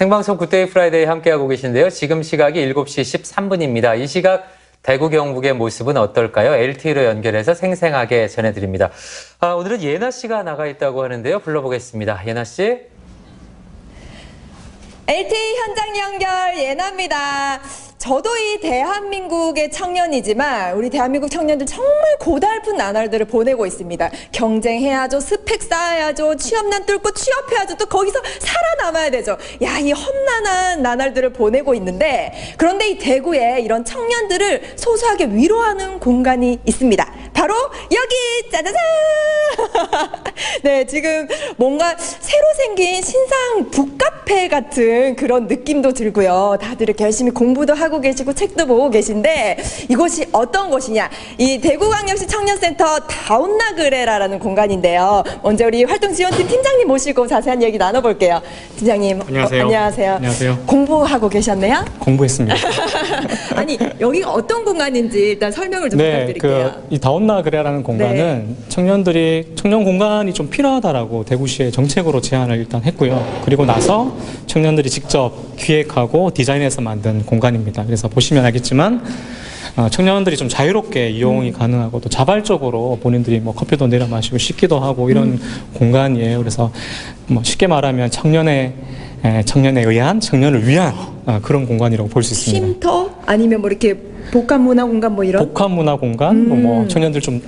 생방송 굿데이 프라이데이 함께하고 계신데요. 지금 시각이 7시 13분입니다. 이 시각 대구 경북의 모습은 어떨까요? LTE로 연결해서 생생하게 전해드립니다. 아, 오늘은 예나 씨가 나가 있다고 하는데요. 불러보겠습니다. 예나 씨. LTE 현장 연결 예나입니다. 저도 이 대한민국의 청년이지만 우리 대한민국 청년들 정말 고달픈 나날들을 보내고 있습니다. 경쟁해야죠, 스펙 쌓아야죠, 취업난 뚫고 취업해야죠, 또 거기서 살아남아야 되죠. 야, 이 험난한 나날들을 보내고 있는데 그런데 이 대구에 이런 청년들을 소소하게 위로하는 공간이 있습니다. 바로 여기 짜자잔! 네, 지금 뭔가 새로 생긴 신상 북카페 같은 그런 느낌도 들고요. 다들 이렇게 열심히 공부도 하고 계시고 책도 보고 계신데 이곳이 어떤 곳이냐? 이 대구광역시 청년센터 다운나그레라라는 공간인데요. 먼저 우리 활동 지원팀 팀장님 모시고 자세한 얘기 나눠볼게요. 팀장님, 안녕하세요. 어, 안녕하세요. 안녕하세요. 공부하고 계셨네요? 공부했습니다. 아니 여기가 어떤 공간인지 일단 설명을 좀 네, 부탁드릴게요. 그 이 다운나 그래라는 공간은 네. 청년들이 청년 공간이 좀 필요하다라고 대구시의 정책으로 제안을 일단 했고요. 그리고 나서 청년들이 직접 기획하고 디자인해서 만든 공간입니다. 그래서 보시면 알겠지만 어, 청년들이 좀 자유롭게 이용이 가능하고 또 자발적으로 본인들이 뭐 커피도 내려 마시고 씻기도 하고 이런 공간이에요. 그래서 뭐 쉽게 말하면 청년의 에, 청년에 의한 청년을 위한 어, 그런 공간이라고 볼 수 있습니다. 쉼터 아니면 뭐 이렇게 복합 문화 공간 뭐 이런 복합 문화 공간, 또 음. 뭐 청년들 좀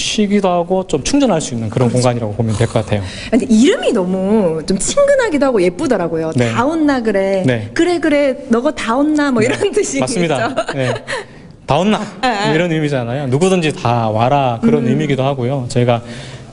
쉬기도 하고 좀 충전할 수 있는 그런 그렇죠. 공간이라고 보면 될 것 같아요. 근데 이름이 너무 좀 친근하기도 하고 예쁘더라고요. 네. 다온나 그래. 네. 그래 그래. 너가 다온나 뭐 이런 뜻이 맞습니다. 네. 다온나 네. 이런 의미잖아요. 누구든지 다 와라 그런 음. 의미이기도 하고요. 저희가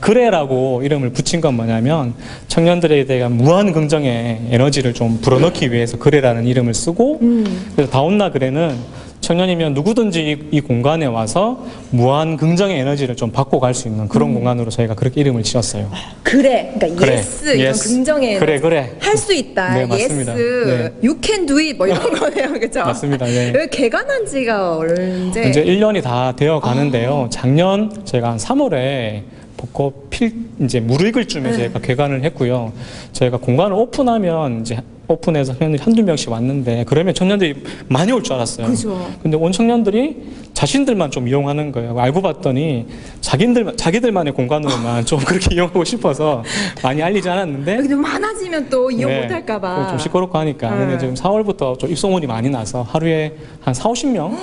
그래라고 이름을 붙인 건 뭐냐면 청년들에 대한 무한 긍정의 에너지를 좀 불어넣기 위해서 그래라는 이름을 쓰고 음. 그래서 다온나 그래는 청년이면 누구든지 이, 이 공간에 와서 무한 긍정의 에너지를 좀 받고 갈 수 있는 음. 그런 공간으로 저희가 그렇게 이름을 지었어요. 그래. 그러니까 그래. 예스 이런 예스. 긍정의 그래, 그래. 할 수 있다. 네, 맞습니다. 예스. 네. You can do it 뭐 이런 거네요. 그렇죠? 맞습니다. 네. 여기 개관한 지가 언제? 이제 1년이 다 되어 가는데요. 아. 작년 저희가 한 3월에 벚꽃 필 이제 무르익을 쯤에 네. 저희가 개관을 했고요. 저희가 공간을 오픈하면 이제 오픈해서 청년들이 한두 명씩 왔는데 그러면 청년들이 많이 올 줄 알았어요. 그죠. 근데 온 청년들이 자신들만 좀 이용하는 거예요. 알고 봤더니 자기들 자기들만의 공간으로만 좀 그렇게 이용하고 싶어서 많이 알리지 않았는데 좀 많아지면 또 이용 네, 못할까 봐. 좀 시끄럽고 하니까. 근데 네. 지금 4월부터 좀 입소문이 많이 나서 하루에 한 4, 50명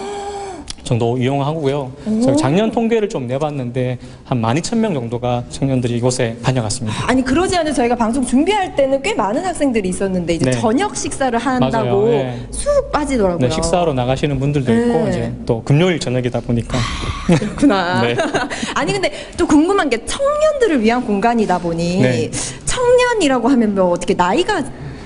정도 이용하고요. 저희 작년 통계를 좀 내봤는데 한 12,000명 정도가 청년들이 이곳에 다녀갔습니다. 아니 그러지 않아도 저희가 방송 준비할 때는 꽤 많은 학생들이 있었는데 이제 네. 저녁 식사를 한다고 맞아요. 네. 쑥 빠지더라고요. 네, 식사하러 나가시는 분들도 있고 네. 이제 또 금요일 저녁이다 보니까 그렇구나. 네. 아니 근데 또 궁금한 게 청년들을 위한 공간이다 보니 네. 청년이라고 하면 뭐 어떻게 나이가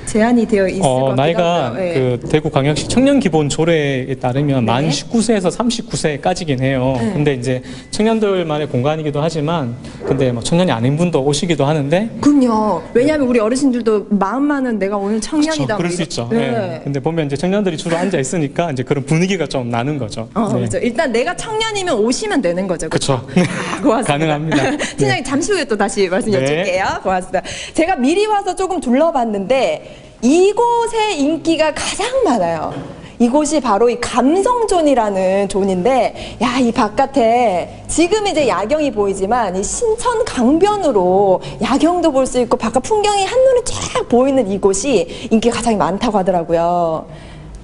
제한이 되어 있을 것 어, 나이가. 네. 그 대구 광역시 청년 기본 조례에 따르면 네. 만 19세에서 39세까지긴 해요. 네. 근데 이제 청년들만의 공간이기도 하지만 근데 뭐 청년이 아닌 분도 오시기도 하는데 그럼요. 왜냐하면 우리 어르신들도 마음만은 내가 오늘 청년이다. 그렇죠. 그럴 뭐수 있죠. 네. 네. 근데 보면 이제 청년들이 주로 앉아 있으니까 이제 그런 분위기가 좀 나는 거죠. 어, 네. 그렇죠. 일단 내가 청년이면 오시면 되는 거죠. 그렇죠. 아, 고맙습니다. 가능합니다. 팀장님 잠시 후에 또 다시 말씀 네. 여쭐게요. 고맙습니다. 제가 미리 와서 조금 둘러봤는데 이곳의 인기가 가장 많아요. 이곳이 바로 이 감성존이라는 존인데, 야, 이 바깥에 지금 이제 야경이 보이지만 이 신천 강변으로 야경도 볼 수 있고 바깥 풍경이 한눈에 쫙 보이는 이곳이 인기가 가장 많다고 하더라고요.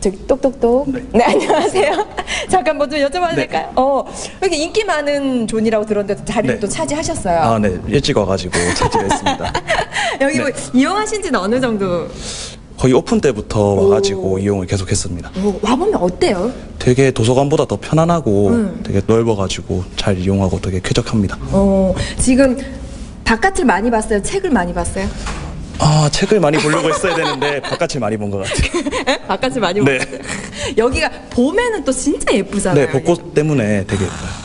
저기 똑똑똑. 네, 안녕하세요. 잠깐 뭐좀 여쭤봐도 네. 될까요? 어, 여기 인기 많은 존이라고 들었는데 자리를 네. 또 차지하셨어요. 아, 네. 일찍 와가지고 차지했습니다. 여기 뭐 이용하신 지는 어느 정도? 거의 오픈 때부터 와가지고 이용을 계속했습니다. 어, 와보면 어때요? 되게 도서관보다 더 편안하고 음. 되게 넓어가지고 잘 이용하고 되게 쾌적합니다. 어, 지금 바깥을 많이 봤어요? 책을 많이 봤어요? 아, 책을 많이 보려고 했어야 되는데 바깥을 많이 본 것 같아요. 바깥을 많이 네. 봤어요? 여기가 봄에는 또 진짜 예쁘잖아요. 네, 벚꽃 때문에 되게 예뻐요.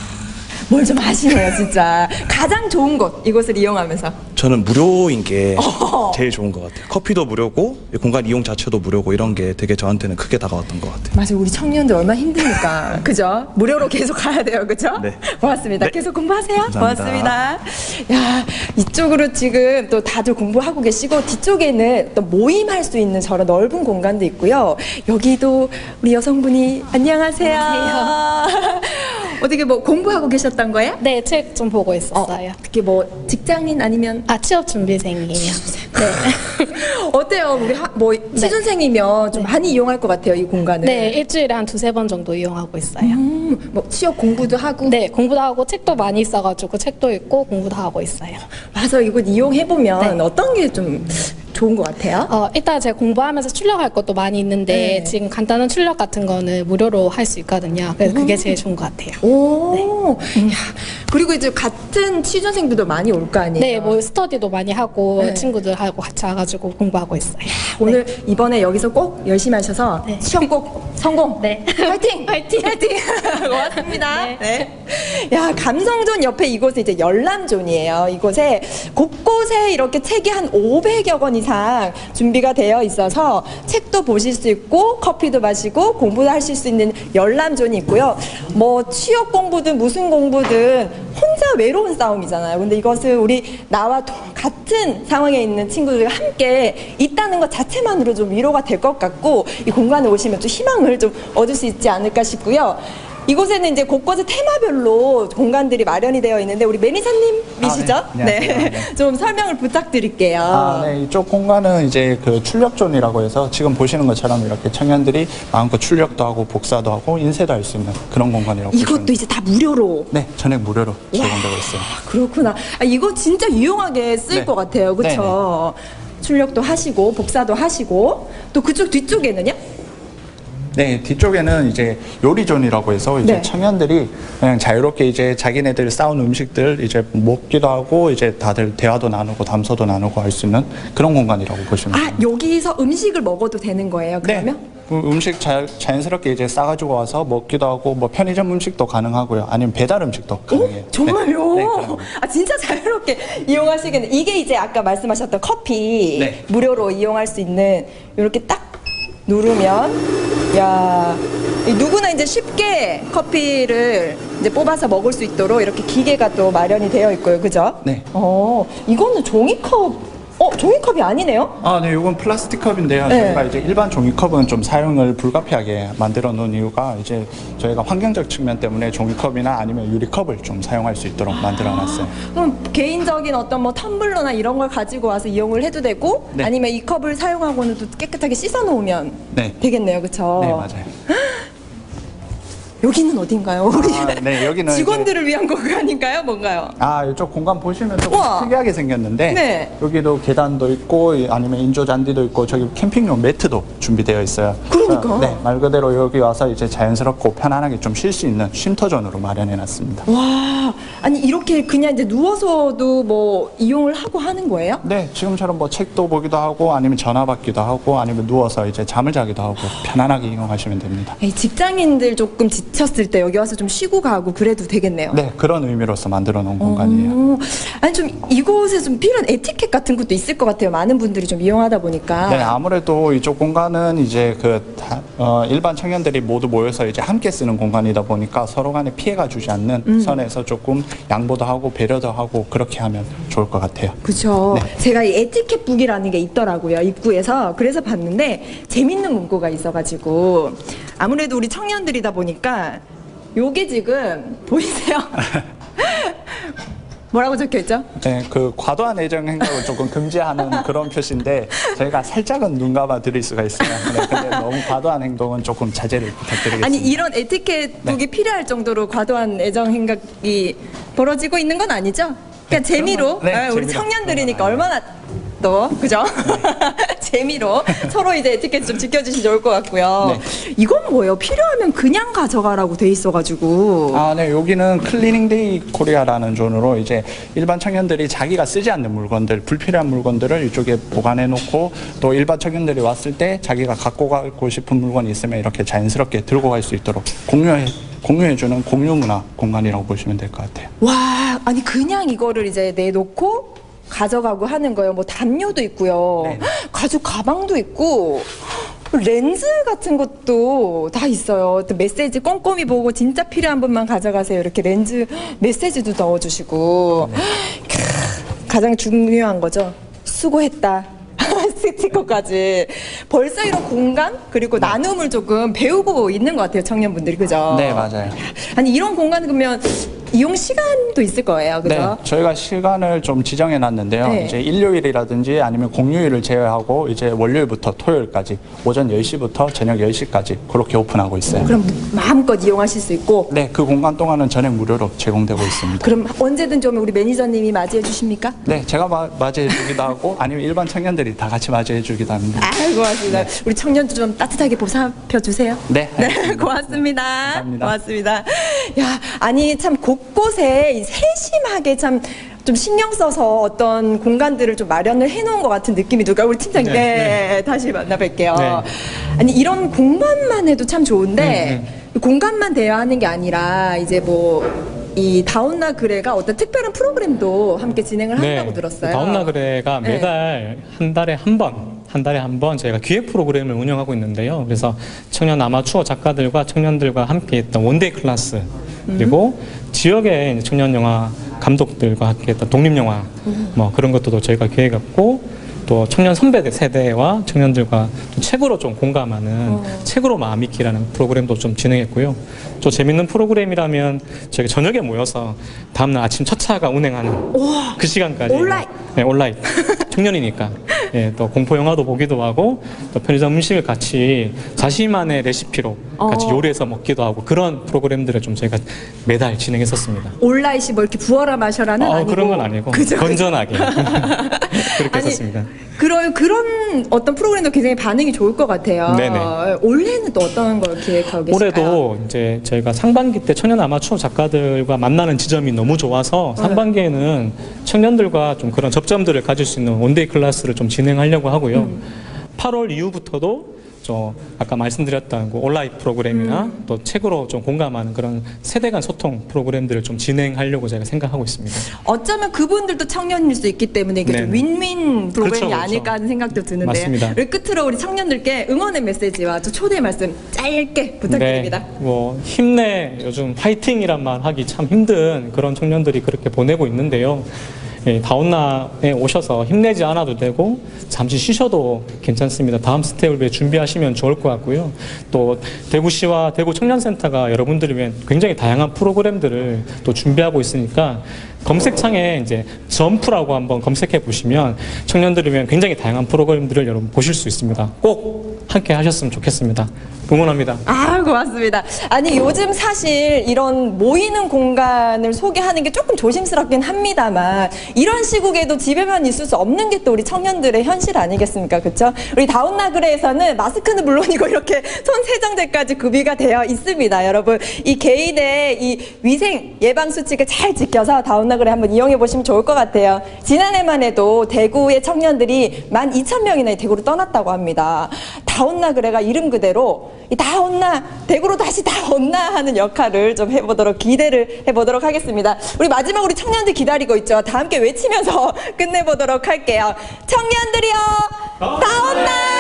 뭘좀 아시네요, 진짜. 가장 좋은 곳, 이곳을 이용하면서. 저는 무료인 게 어허. 제일 좋은 것 같아요. 커피도 무료고 이 공간 이용 자체도 무료고 이런 게 되게 저한테는 크게 다가왔던 것 같아요. 맞아요. 우리 청년들 얼마나 힘드니까. 그죠? 무료로 계속 가야 돼요. 그죠? 네. 고맙습니다. 네. 계속 공부하세요. 감사합니다. 고맙습니다. 야, 이쪽으로 지금 또 다들 공부하고 계시고 뒤쪽에는 또 모임할 수 있는 저런 넓은 공간도 있고요. 여기도 우리 여성분이 안녕하세요. 어떻게 뭐 공부하고 계셨던 거예요? 네, 책 좀 보고 어, 있었어요. 특히 뭐 직장인 아니면 아, 취업 준비생이에요. 네. 어때요? 우리 하, 뭐 취준생이면 좀 많이 이용할 것 같아요, 이 공간을. 네, 일주일에 한 두세 번 정도 이용하고 있어요. 음, 뭐 취업 공부도 하고 네, 공부도 하고 책도 많이 있어가지고 책도 읽고 공부도 하고 있어요. 와서 이곳 이용해 보면 네. 어떤 게 좀 좋은 것 같아요? 어, 일단 제가 공부하면서 출력할 것도 많이 있는데 네. 지금 간단한 출력 같은 거는 무료로 할 수 있거든요. 그래서 그게 제일 좋은 것 같아요. 오, 야, 그리고 이제 같은 취준생들도 많이 올 거 아니에요? 네, 뭐 스터디도 많이 하고 네. 친구들 하고 같이 와가지고 공부하고 있어요. 오늘 이번에 여기서 꼭 열심히 하셔서 네. 시험 꼭 성공. 네. 파이팅! 파이팅! 파이팅! 고맙습니다. 네. 네. 야, 감성존 옆에 이곳은 이제 열람존이에요. 이곳에 곳곳에 이렇게 책이 한 500여 권 이상 준비가 되어 있어서 책도 보실 수 있고 커피도 마시고 공부도 하실 수 있는 열람존이 있고요. 뭐 취업 공부든 무슨 공부든 혼자 외로운 싸움이잖아요. 근데 이것을 우리 나와 동- 같은 상황에 있는 친구들과 함께 있다는 것 자체만으로 좀 위로가 될 것 같고 이 공간에 오시면 좀 희망을 좀 얻을 수 있지 않을까 싶고요. 이곳에는 이제 곳곳에 테마별로 공간들이 마련이 되어 있는데 우리 매니저님이시죠? 아, 네. 안녕하세요. 네. 좀 설명을 부탁드릴게요. 아, 네. 이쪽 공간은 이제 그 출력존이라고 해서 지금 보시는 것처럼 이렇게 청년들이 마음껏 출력도 하고 복사도 하고 인쇄도 할 수 있는 그런 공간이라고 보시면 이것도 이제 다 무료로. 네, 전액 무료로 제공되고 있어요. 아, 그렇구나. 아, 이거 진짜 유용하게 쓸 네. 것 같아요. 그렇죠? 출력도 하시고 복사도 하시고 또 그쪽 뒤쪽에는요? 네, 뒤쪽에는 이제 요리존이라고 해서 이제 네. 청년들이 그냥 자유롭게 이제 자기네들 싸운 음식들 이제 먹기도 하고 이제 다들 대화도 나누고 담소도 나누고 할 수 있는 그런 공간이라고 보시면 아, 됩니다. 여기서 음식을 먹어도 되는 거예요, 그러면? 네. 그 음식 자, 자연스럽게 이제 싸가지고 와서 먹기도 하고 뭐 편의점 음식도 가능하고요. 아니면 배달 음식도 가능해요. 오, 정말요? 네, 네, 가능합니다. 아 진짜 자유롭게 이용하시겠네. 이게 이제 아까 말씀하셨던 커피 네. 무료로 이용할 수 있는 이렇게 딱 누르면 야이 누구나 이제 쉽게 커피를 이제 뽑아서 먹을 수 있도록 이렇게 기계가 또 마련이 되어 있고요, 그죠? 네. 어 이거는 종이컵. 어 종이컵이 아니네요. 아, 네, 이건 플라스틱 컵인데요. 네. 저희가 이제 일반 종이컵은 좀 사용을 불가피하게 만들어 놓은 이유가 이제 저희가 환경적 측면 때문에 종이컵이나 아니면 유리컵을 좀 사용할 수 있도록 만들어 놨어요. 그럼 개인적인 어떤 뭐 텀블러나 이런 걸 가지고 와서 이용을 해도 되고 네. 아니면 이 컵을 사용하고는 또 깨끗하게 씻어 놓으면 네. 되겠네요, 그렇죠? 네, 맞아요. 여기는 어딘가요? 우리 아, 네, 여기는 직원들을 위한 공간인가요? 뭔가요? 아, 이쪽 공간 보시면 조금 우와. 특이하게 생겼는데 네. 여기도 계단도 있고 이- 아니면 인조 잔디도 있고 저기 캠핑용 매트도 준비되어 있어요. 그러니까. 네, 말 그대로 여기 와서 이제 자연스럽고 편안하게 좀 쉴 수 있는 쉼터존으로 마련해 놨습니다. 와, 아니 이렇게 그냥 이제 누워서도 뭐 이용을 하고 하는 거예요? 네, 지금처럼 뭐 책도 보기도 하고 아니면 전화 받기도 하고 아니면 누워서 이제 잠을 자기도 하고 편안하게 이용하시면 됩니다. 에이, 직장인들 조금 지 쳤을 때 여기 와서 좀 쉬고 가고 그래도 되겠네요. 네, 그런 의미로서 만들어 놓은 공간이에요. 오, 아니 좀 이곳에 좀 필요한 에티켓 같은 것도 있을 것 같아요. 많은 분들이 좀 이용하다 보니까. 네, 아무래도 이쪽 공간은 이제 그 다- 어, 일반 청년들이 모두 모여서 이제 함께 쓰는 공간이다 보니까 서로 간에 피해가 주지 않는 음. 선에서 조금 양보도 하고 배려도 하고 그렇게 하면 좋을 것 같아요. 그렇죠. 네. 제가 이 에티켓 북이라는 게 있더라고요 입구에서 그래서 봤는데 재밌는 문구가 있어가지고 아무래도 우리 청년들이다 보니까 요게 지금 보이세요? 뭐라고 적혀 있죠? 네, 그 과도한 애정 행동을 조금 금지하는 그런 표시인데 저희가 살짝은 눈 감아 드릴 수가 있어요. 네, 근데 너무 과도한 행동은 조금 자제를 부탁드리겠습니다. 아니 이런 에티켓 북이 필요할 정도로 과도한 애정 행각이 벌어지고 있는 건 아니죠? 그냥 재미로 네, 아, 우리 재미로. 청년들이니까 얼마나 또 그죠? 재미로 서로 이제 에티켓 좀 지켜주시면 좋을 것 같고요. 네. 이건 뭐예요? 필요하면 그냥 가져가라고 돼 있어가지고. 아, 네. 여기는 클리닝데이 코리아라는 존으로 이제 일반 청년들이 자기가 쓰지 않는 물건들, 불필요한 물건들을 이쪽에 보관해 놓고 또 일반 청년들이 왔을 때 자기가 갖고 가고 싶은 물건이 있으면 이렇게 자연스럽게 들고 갈 수 있도록 공유해 공유해주는 공유 문화 공간이라고 보시면 될 것 같아요. 와, 아니 그냥 이거를 이제 내놓고 가져가고 하는 거예요. 뭐 담요도 있고요. 네. 가죽 가방도 있고 렌즈 같은 것도 다 있어요. 또 메시지 꼼꼼히 보고 진짜 필요한 분만 가져가세요. 이렇게 렌즈 메시지도 넣어주시고 캬, 가장 중요한 거죠. 수고했다. 스티커까지 벌써 이런 공간 그리고 나눔을 조금 배우고 있는 것 같아요 청년분들이 그죠? 네, 맞아요. 아니 이런 공간 그러면 이용 시간도 있을 거예요, 그죠? 네, 저희가 시간을 좀 지정해 놨는데요. 네. 이제 일요일이라든지 아니면 공휴일을 제외하고 이제 월요일부터 토요일까지 오전 10시부터 저녁 10시까지 그렇게 오픈하고 있어요. 그럼 마음껏 이용하실 수 있고 네, 그 공간 동안은 전액 무료로 제공되고 있습니다. 그럼 언제든 좀 우리 매니저님이 맞이해 주십니까? 네, 제가 마, 맞이해 주기도 하고 아니면 일반 청년들이 다 같이 맞이해 주기도 합니다. 아유 고맙습니다. 우리 청년도 좀 따뜻하게 보살펴 주세요. 네, 네. 고맙습니다. 감사합니다. 고맙습니다. 야, 아니 참 곳곳에 이 세심하게 참. 좀 신경 써서 어떤 공간들을 좀 마련을 해놓은 것 같은 느낌이 들어요. 우리 팀장님, 네, 네, 다시 만나 뵐게요. 네. 아니 이런 공간만 해도 참 좋은데 음, 공간만 대여하는 게 아니라 이제 뭐 이 다운나 그래가 어떤 특별한 프로그램도 함께 진행을 한다고 들었어요. 네. 다운나 그래가 네. 매달 한 달에 한 번, 한 달에 한 번 저희가 기획 프로그램을 운영하고 있는데요. 그래서 청년 아마추어 작가들과 청년들과 함께 했던 원데이 클래스 그리고 지역의 이제 청년 영화 감독들과 함께 했던 독립 영화 뭐 그런 것들도 저희가 기획했고 또 청년 선배 세대와 청년들과 또 책으로 좀 공감하는 책으로 마음 읽기라는 프로그램도 좀 진행했고요. 또 재밌는 프로그램이라면 저희가 저녁에 모여서 다음날 아침 첫 차가 운행하는 그 시간까지 온라인. 네, 온라인 청년이니까 예, 또 공포 영화도 보기도 하고 또 편의점 음식을 같이 자신만의 레시피로 같이 어. 요리해서 먹기도 하고 그런 프로그램들을 좀 저희가 매달 진행했었습니다. 온라인시 뭐 이렇게 부어라 마셔라는 어, 아니고 그런 건 아니고 그죠? 건전하게 그렇게 아니, 했었습니다. 그런 그런 어떤 프로그램도 굉장히 반응이 좋을 것 같아요. 네네. 올해는 또 어떤 걸 기획하고 계실까요? 올해도 이제 저희가 상반기 때 청년 아마추어 작가들과 만나는 지점이 너무 좋아서 네. 상반기에는 청년들과 좀 그런 접점들을 가질 수 있는 원데이 클래스를 좀 진행하려고 하고요. 음. 8월 이후부터도 저 아까 말씀드렸던 그 온라인 프로그램이나 음. 또 책으로 좀 공감하는 그런 세대 간 소통 프로그램들을 좀 진행하려고 제가 생각하고 있습니다. 어쩌면 그분들도 청년일 수 있기 때문에 이게 좀. 윈윈 프로그램이 그렇죠, 그렇죠. 아닐까 하는 생각도 드는데요. 맞습니다. 끝으로 우리 청년들께 응원의 메시지와 또 초대 말씀 짧게 부탁드립니다. 네, 뭐 힘내 요즘 파이팅이란 말 하기 참 힘든 그런 청년들이 그렇게 보내고 있는데요. 예, 다운나에 오셔서 힘내지 않아도 되고 잠시 쉬셔도 괜찮습니다. 다음 스텝을 위해 준비하시면 좋을 것 같고요. 또 대구시와 대구 청년센터가 여러분들을 위해 굉장히 다양한 프로그램들을 또 준비하고 있으니까 검색창에 이제 점프라고 한번 검색해 보시면 청년들을 위한 굉장히 다양한 프로그램들을 여러분 보실 수 있습니다. 꼭 함께 하셨으면 좋겠습니다. 응원합니다. 아, 고맙습니다. 아니, 요즘 사실 이런 모이는 공간을 소개하는 게 조금 조심스럽긴 합니다만, 이런 시국에도 집에만 있을 수 없는 게 또 우리 청년들의 현실 아니겠습니까? 그쵸? 우리 다운나그레에서는 마스크는 물론이고 이렇게 손 세정제까지 구비가 되어 있습니다. 여러분, 이 개인의 이 위생 예방수칙을 잘 지켜서 다운나그레 한번 이용해 보시면 좋을 것 같아요. 지난해만 해도 대구의 청년들이 12,000명이나 대구로 떠났다고 합니다. 다운나그레가 이름 그대로 이 다온나 대구로 다시 다온나 하는 역할을 좀 해보도록 기대를 해보도록 하겠습니다. 우리 마지막 우리 청년들 기다리고 있죠. 다 함께 외치면서 끝내보도록 할게요. 청년들이요 다온나